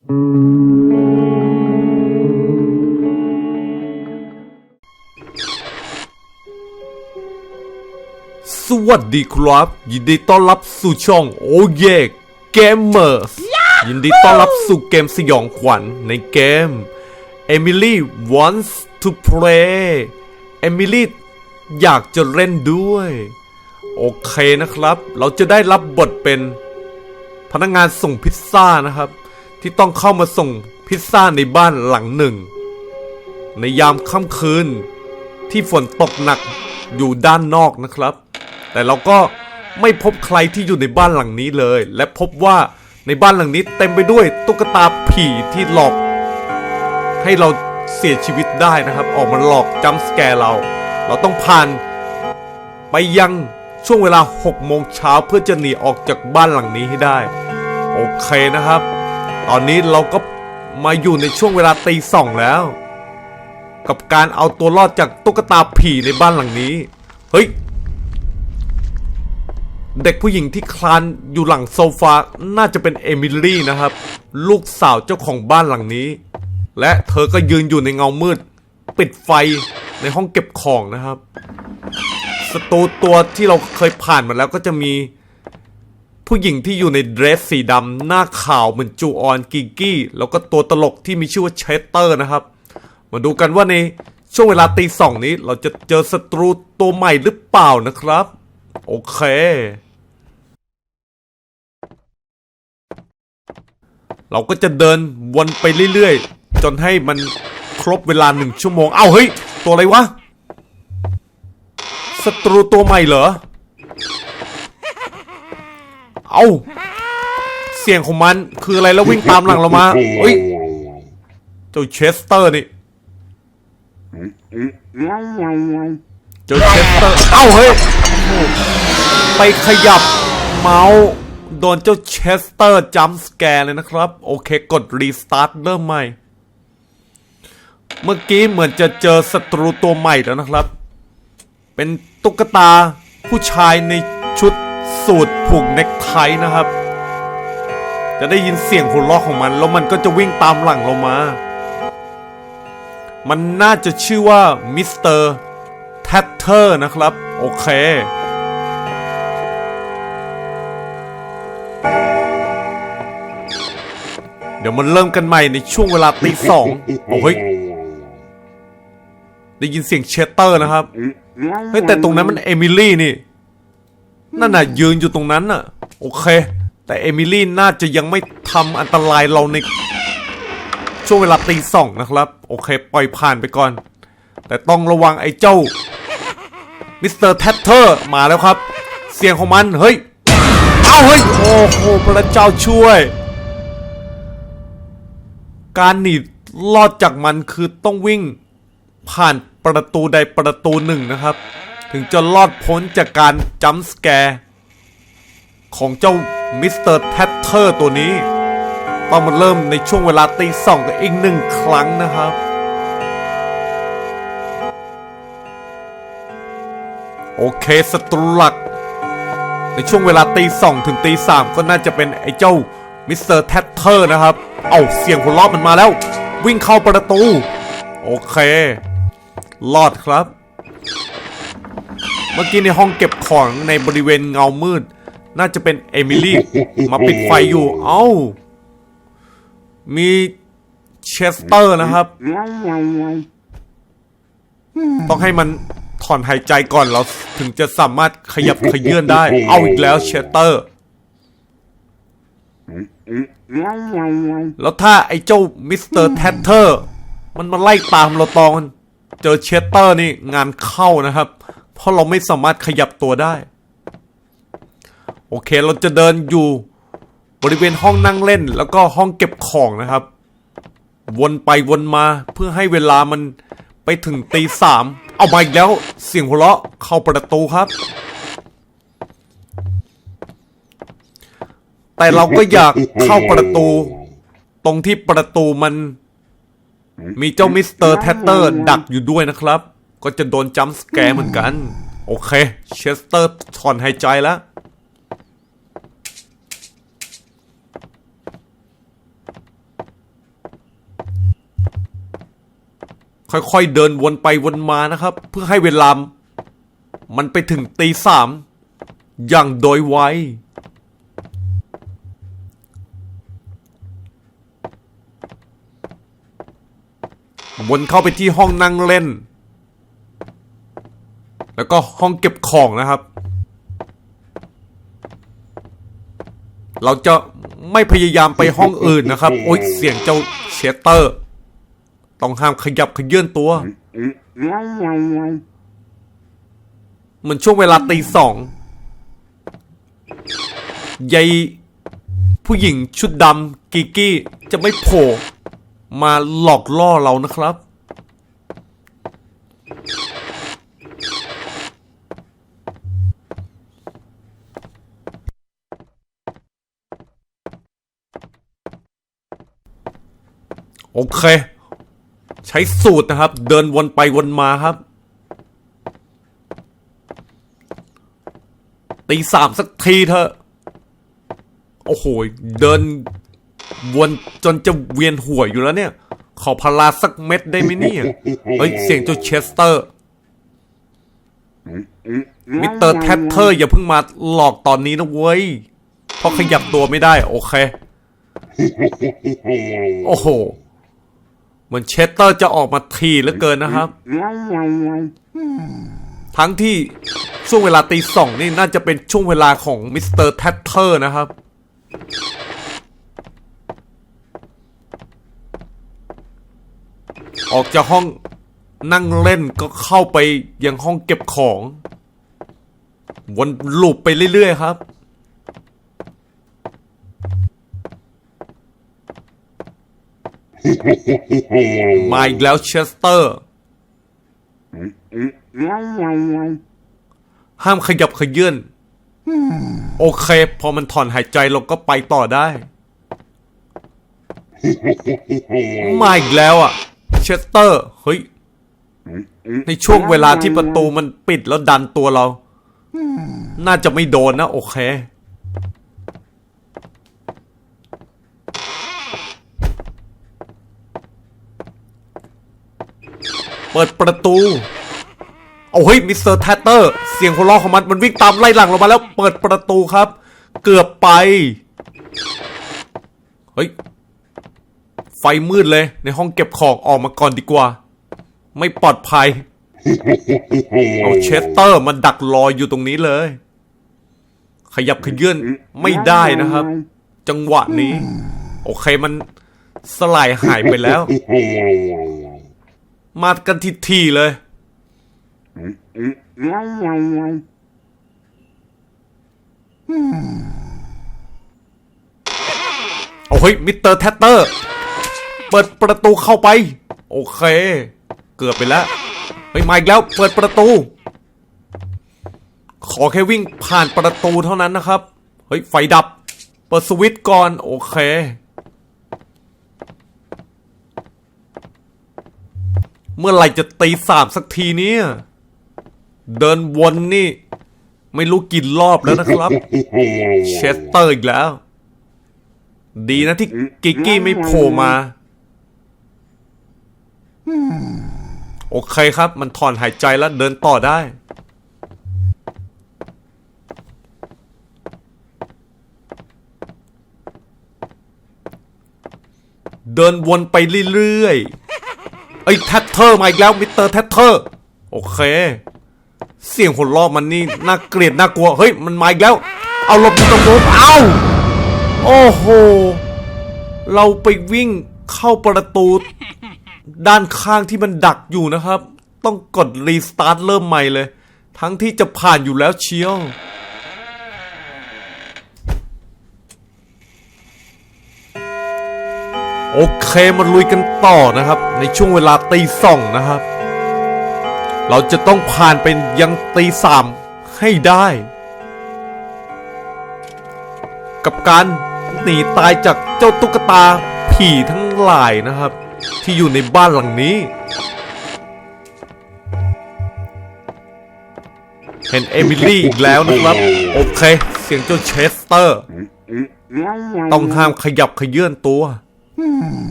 สวัสดีครับ ยินดีต้อนรับสู่ช่องโอเยเกมเมอร์ยินดีต้อนรับสู่เกมสยองขวัญในเกม Emily wants to play Emily อยากจะเล่นด้วย โอเคนะครับ เราจะได้รับบทเป็นพนักงานส่งพิซซ่านะครับ ที่ต้องเข้ามาส่งพิซซ่าในบ้านหลังหนึ่ง ในยามค่ำคืนที่ฝนตกหนักอยู่ด้านนอกนะครับ แต่เราก็ไม่พบใครที่อยู่ในบ้านหลังนี้เลย และพบว่าในบ้านหลังนี้เต็มไปด้วยตุ๊กตาผีที่หลอก ให้เราเสียชีวิตได้นะครับ ออกมาหลอกจัมป์สแกร์เรา เราต้องผ่าน ไปยังช่วงเวลา6โมงเช้าเพื่อจะหนีออกจากบ้านหลังนี้ให้ได้ โอเคนะครับ ตอนนี้เราก็มาอยู่ในช่วงเวลาตีสองแล้ว กับการเอาตัวรอดจากตุ๊กตาผีในบ้านหลังนี้ เฮ้ย เด็กผู้หญิงที่คลานอยู่หลังโซฟา น่าจะเป็นเอมิลี่นะครับ ลูกสาวเจ้าของบ้านหลังนี้ และเธอก็ยืนอยู่ในเงามืด ปิดไฟในห้องเก็บของนะครับ สตูตัวที่เราเคยผ่านมาแล้วก็จะมี ผู้หญิงที่อยู่ในเดรสสีดำหน้าขาวเหมือนจูออนกิกกี้ แล้วก็ตัวตลกที่มีชื่อว่าเชสเตอร์นะครับ มาดูกันว่าในช่วงเวลาตีสองนี้ เราจะเจอศัตรูตัวใหม่หรือเปล่านะครับ โอเค เราก็จะเดินวนไปเรื่อยๆ จนให้มันครบเวลาหนึ่งชั่วโมง เอ้าเฮ้ย ตัวอะไรวะศัตรูตัวใหม่เหรอ เอาเสียงของมันคืออะไรแล้ววิ่งตามหลังเรามาเฮ้ยเจ้าเชสเตอร์นี่เจ้าเชสเตอร์เอ้าเฮ้ยไปขยับเมาส์โดนเจ้าเชสเตอร์จัมป์สแกร์เลยนะครับ โอเคกดรีสตาร์ทเริ่มใหม่ เมื่อกี้เหมือนจะเจอศัตรูตัวใหม่แล้วนะครับ เป็นตุ๊กตาผู้ชายในชุด สูทผูกเน็กไทนะครับ จะได้ยินเสียงหัวเราะของมัน แล้วมันก็จะวิ่งตามหลังเรามา มันน่าจะชื่อว่ามิสเตอร์แทตเทอร์นะครับ โอเคเดี๋ยวมันเริ่มกันใหม่ในช่วงเวลาตีสองโอ้เฮ้ยได้ยินเสียงเชสเตอร์นะครับ เฮ้ยแต่ตรงนั้นมันเอมิลี่นี่ นั่นน่ะยืนอยู่ตรงนั้นน่ะ โอเค แต่เอมิลี่น่าจะยังไม่ทำอันตรายเราใน ช่วงเวลาตีสองนะครับ โอเค ปล่อยผ่านไปก่อน แต่ต้องระวังไอ้เจ้ามิสเตอร์แทตเทอร์มาแล้วครับ เสียงของมัน เฮ้ยเอ้าเฮ้ย โอ้โหพระเจ้าช่วย การหนีรอดจากมันคือต้องวิ่งผ่านประตูใดประตูหนึ่งนะครับ ถึงจะรอดพ้นจากการจัมป์สแกร์ของเจ้ามิสเตอร์แทตเทอร์ตัวนี้ ต้องมาเริ่มในช่วงเวลาตีสองกับอีกหนึ่งครั้งนะครับ โอเคศัตรูหลัก ในช่วงเวลาตีสองถึงตีสามก็น่าจะเป็นไอ้เจ้ามิสเตอร์แทตเทอร์นะครับ เอาเสียงหัวเราะมันมาแล้ว วิ่งเข้าประตู โอเค รอดครับ เมื่อกี้ในห้องเก็บของในบริเวณเงามืด น่าจะเป็นเอมิลี่มาปิดไฟอยู่ เอ้า มีเชสเตอร์นะครับ ต้องให้มันถอนหายใจก่อนเราถึงจะสามารถขยับขยื่นได้ เอาอีกแล้วเชสเตอร์ แล้วถ้าไอ้เจ้ามิสเตอร์แทตเทอร์มันมาไล่ตามเราตอนเจอเชสเตอร์นี่งานเข้านะครับ เพราะเราไม่สามารถขยับตัวได้ โอเคเราจะเดินอยู่บริเวณห้องนั่งเล่น แล้วก็ห้องเก็บของนะครับ วนไปวนมาเพื่อให้เวลามันไปถึงตีสามเอามาอีกแล้วเสียงหัวเราะเข้าประตูครับ แต่เราก็อยากเข้าประตู ตรงที่ประตูมัน มีเจ้ามิสเตอร์แทตเตอร์ดักอยู่ด้วยนะครับ ก็จะโดนจัมป์สแกร์เหมือนกัน โอเค เชสเตอร์ถอนหายใจแล้ว ค่อยๆเดินวนไปวนมานะครับ เพื่อให้เวลามันไปถึงตีสามอย่างโดยไววนเข้าไปที่ห้องนั่งเล่น แล้วก็ห้องเก็บของนะครับ เราจะไม่พยายามไปห้องอื่นนะครับ โอ๊ยเสียงเจ้าเชสเตอร์ ต้องห้ามขยับขยื่นตัวเหมือนช่วงเวลาตีสองยายผู้หญิงชุดดำกิกกี้จะไม่โผล่มาหลอกล่อเรานะครับ โอเค ใช้สูตรนะครับ เดินวนไปวนมาครับ ตีสามสักทีเถอะ โอ้โห เดินวนจนจะเวียนหัวอยู่แล้วเนี่ย ขอพาราสักเม็ดได้ไหมเนี่ย เฮ้ย เสียงเจ้าเชสเตอร์ มิสเตอร์แทตเทอร์อย่าเพิ่งมาหลอกตอนนี้นะเว้ย เพราะขยับตัวไม่ได้ โอเค โอ้โห เหมือนเชสเตอร์จะออกมาทีเหลือเกินนะครับ ทั้งที่ช่วงเวลาตีสองนี่น่าจะเป็นช่วงเวลาของมิสเตอร์แทตเทอร์นะครับ ออกจากห้องนั่งเล่นก็เข้าไปยังห้องเก็บของ วนลูปไปเรื่อยๆครับ มาอีกแล้วเชสเตอร์ ห้ามขยับขยื่นโอเค พอมันถอนหายใจเราก็ไปต่อได้ มาอีกแล้วอะ เชสเตอร์ เฮ้ย ในช่วงเวลาที่ประตูมันปิดแล้วดันตัวเรา น่าจะไม่โดนนะ โอเค เปิดประตู เอาเฮ้ยมิสเตอร์แทตเตอร์เสียงหัวเราะของมันมันวิ่งตามไล่หลังเรามาแล้ว เปิดประตูครับ เกือบไป เฮ้ย ไฟมืดเลยในห้องเก็บของออกมาก่อนดีกว่า ไม่ปลอดภัย เอาเชสเตอร์มันดักรออยู่ตรงนี้เลย ขยับขยื่นไม่ได้นะครับ จังหวะนี้ โอเคมันสลายหายไปแล้ว มากันทีทีเลย โอ้เฮ้ยมิสเตอร์แทตเตอร์ เปิดประตูเข้าไป โอเค เกือบไปแล้วเฮ้ยมาอีกแล้ว เปิดประตู ขอแค่วิ่งผ่านประตูเท่านั้นนะครับ เฮ้ย ไฟดับ เปิดสวิตช์ก่อน โอเค เมื่อไหร่จะตีสามสักทีเนี่ย เดินวนนี่ ไม่รู้กี่รอบแล้วนะครับ เชสเตอร์อีกแล้ว ดีนะที่กิกกี้ไม่โผล่มา โอเคครับ มันถอนหายใจแล้วเดินต่อได้ เดินวนไปเรื่อยๆ เอ้แทตเทอร์มาอีกแล้วมิสเตอร์แทตเทอร์โอเค เสียงหัวเราะมันนี่น่าเกลียดน่ากลัว เฮ้ย มันมาอีกแล้ว เอาหลบอยู่ตรงนู้นเอาโอ้โห เราไปวิ่งเข้าประตู ด้านข้างที่มันดักอยู่นะครับ ต้องกดรีสตาร์ทเริ่มใหม่เลย ทั้งที่จะผ่านอยู่แล้วเชียว โอเคมาลุยกันต่อนะครับ ในช่วงเวลาตีสองนะครับ เราจะต้องผ่านเป็นยังตีสามให้ได้ กับการหนีตายจากเจ้าตุ๊กตาผีทั้งหลายนะครับ ที่อยู่ในบ้านหลังนี้ เห็นเอมิลี่อีกแล้วนะครับ โอเค เสียงเจ้าเชสเตอร์ ต้องห้ามขยับขยื่นตัว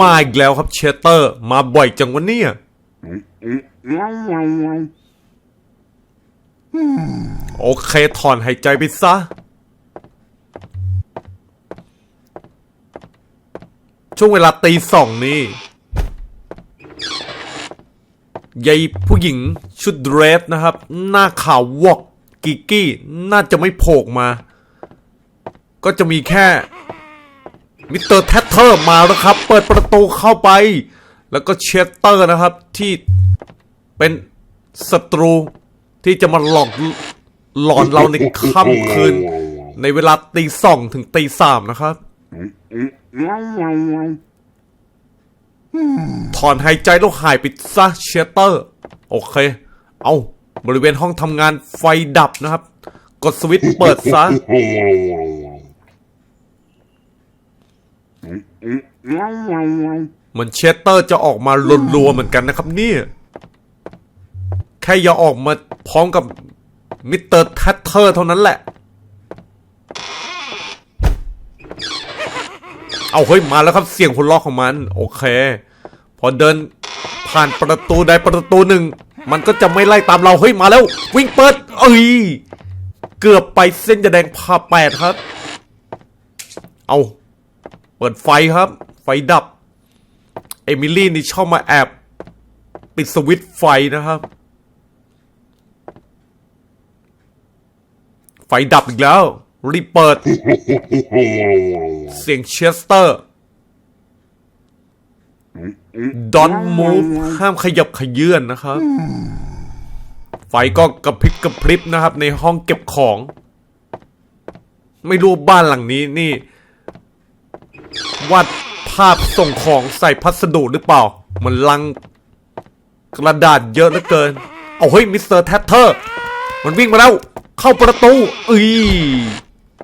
มาอีกแล้วครับเชเตอร์ มาบ่อยจังวันนี้โอเค ถอนหายใจไปซะ ช่วงเวลาตีสองนี่ยายผู้หญิงชุดเดรสนะครับ หน้าขาววอก กิกกี้น่าจะไม่โผล่มา ก็จะมีแค่มิสเตอร์แทตเทอร์มาแล้วครับ เปิดประตูเข้าไป แล้วก็เชสเตอร์นะครับที่เป็นศัตรูที่จะมาหลอกหลอนเราในค่ำคืน ในเวลาตีสองถึงตีสามนะครับถอนหายใจแล้วหายไปซะเชสเตอร์ โอเค เอา บริเวณห้องทำงานไฟดับนะครับ กดสวิตช์เปิดซะ เหมือนเชสเตอร์จะออกมารัวๆเหมือนกันนะครับเนี่ย แค่อย่าออกมาพร้อมกับมิสเตอร์แทตเทอร์เท่านั้นแหละ เอาเฮ้ยมาแล้วครับเสียงคนล็อกของมัน โอเค พอเดินผ่านประตูใดประตูหนึ่ง มันก็จะไม่ไล่ตามเราเฮ้ยมาแล้ว วิ่งเปิด เอ้ยเกือบไปเส้นจะแดงผ่าแปดครับ เอาเปิดไฟครับ ไฟดับ เอมิลี่นี่ชอบมาแอบปิดสวิตช์ไฟนะครับ ไฟดับอีกแล้ว รีบเปิด เสียงเชสเตอร์ Don't move ห้ามขยับขยื่นนะครับ ไฟก็กระพริบกระพริบนะครับ ในห้องเก็บของ ไม่รู้บ้านหลังนี้นี่วาดภาพส่งของใส่พัสดุหรือเปล่า มันลังกระดาษเยอะเหลือเกิน เอาเฮ้ยมิสเตอร์แทตเทอร์ มันวิ่งมาแล้ว เข้าประตูอุ้ย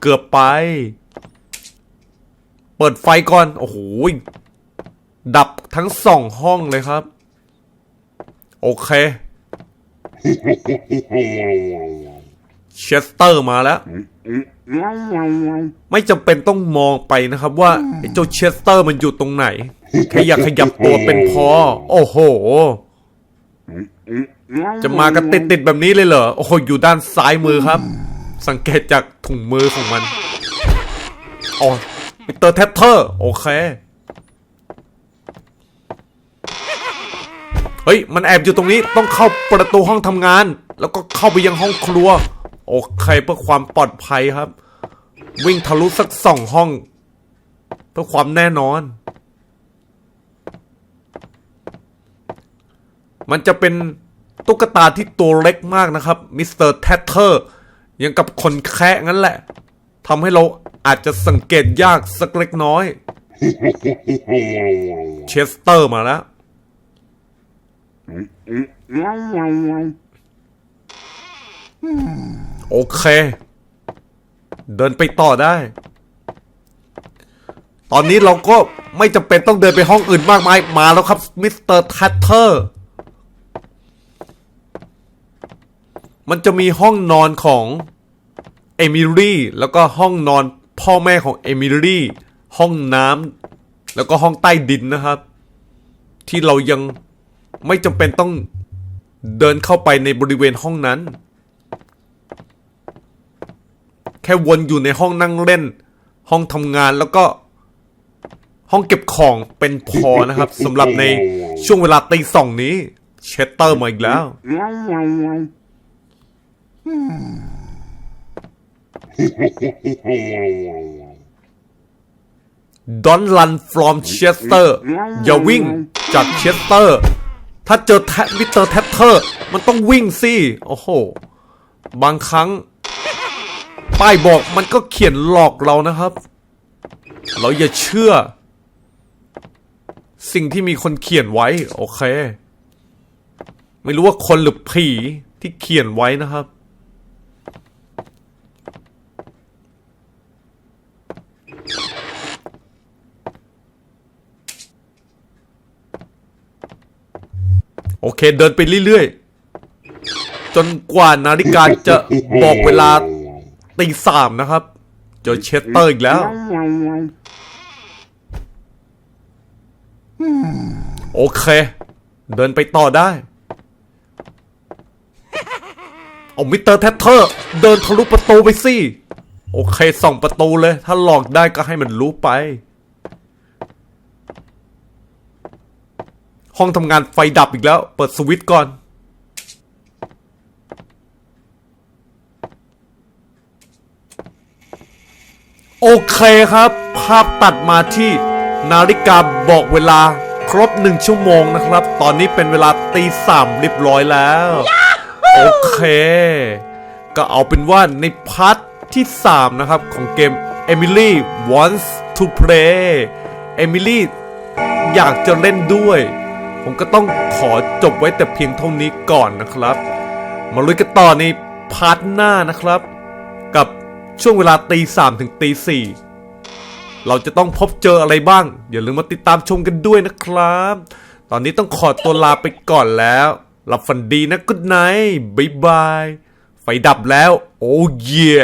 เกือบไป เปิดไฟก่อน โอ้โห ดับทั้งสองห้องเลยครับ โอเคเชสเตอร์มาแล้ว ไม่จำเป็นต้องมองไปนะครับว่าเจ้าเชสเตอร์มันอยู่ตรงไหนแค่อยากขยับตัวเป็นพอ โอ้โห จะมากันติดติดๆแบบนี้เลยเหรอ โอ้โห อยู่ด้านซ้ายมือครับ สังเกตจากถุงมือของมันอ๋อมิสเตอร์แทตเทอร์ โอเค เฮ้ย มันแอบอยู่ตรงนี้ต้องเข้าประตูห้องทำงาน แล้วก็เข้าไปยังห้องครัว โอเคเพื่อความปลอดภัยครับ วิ่งทะลุสักสองห้อง เพื่อความแน่นอน มันจะเป็นตุ๊กตาที่ตัวเล็กมากนะครับมิสเตอร์แทตเทอร์ยังกับคนแคะงั้นแหละทำให้เราอาจจะสังเกตยากสักเล็กน้อย เชสเตอร์มาแล้ว โอเค เดินไปต่อได้ ตอนนี้เราก็ไม่จำเป็นต้องเดินไปห้องอื่นมากมาย มาแล้วครับมิสเตอร์ทัตเทอร์มันจะมีห้องนอนของเอมิลี่แล้วก็ห้องนอนพ่อแม่ของเอมิลี่ห้องน้ำแล้วก็ห้องใต้ดินนะครับ ที่เรายัง ไม่จำเป็นต้องเดินเข้าไปในบริเวณห้องนั้น แค่วนอยู่ในห้องนั่งเล่น ห้องทำงานแล้วก็ห้องเก็บของเป็นพอนะครับสำหรับในช่วงเวลาตีสองนี้ เชสเตอร์มาอีกแล้ว Don't run from Chester อย่าวิ่งจากเชสเตอร์ ถ้าเจอแทมิสเตอร์แทเทอร์ มันต้องวิ่งสิ โอ้โห บางครั้ง ป้ายบอกมันก็เขียนหลอกเรานะครับ เราอย่าเชื่อ สิ่งที่มีคนเขียนไว้ โอเค ไม่รู้ว่าคนหรือผีที่เขียนไว้นะครับ โอเค เดินไปเรื่อยๆ จนกว่านาฬิกาจะบอกเวลาตีสามนะครับ เจอเชสเตอร์อีกแล้ว โอเค เดินไปต่อได้เอามิเตอร์แททเทอร์ เดินทะลุประตูไปสิ โอเคส่องประตูเลย ถ้าหลอกได้ก็ให้มันรู้ไป ห้องทำงานไฟดับอีกแล้ว เปิดสวิตช์ก่อน โอเคครับ ภาพตัดมาที่นาฬิกาบอกเวลาครบหนึ่งชั่วโมงนะครับ ตอนนี้เป็นเวลาตีสามเรียบร้อยแล้ว โอเค ก็เอาเป็นว่าในพาร์ทที่ 3 นะครับ ของเกม Emily wants to play Emily อยากจะเล่นด้วย ผมก็ต้องขอจบไว้แต่เพียงเท่านี้ก่อนนะครับ มาลุยกันต่อในพาร์ทหน้านะครับ กับช่วงเวลาตีสามถึงตีสี่เราจะต้องพบเจออะไรบ้าง อย่าลืมมาติดตามชมกันด้วยนะครับ ตอนนี้ต้องขอตัวลาไปก่อนแล้วหลับฝันดีนะกุดไนท์บ๊ายบาย ไฟดับแล้ว โอ้เย่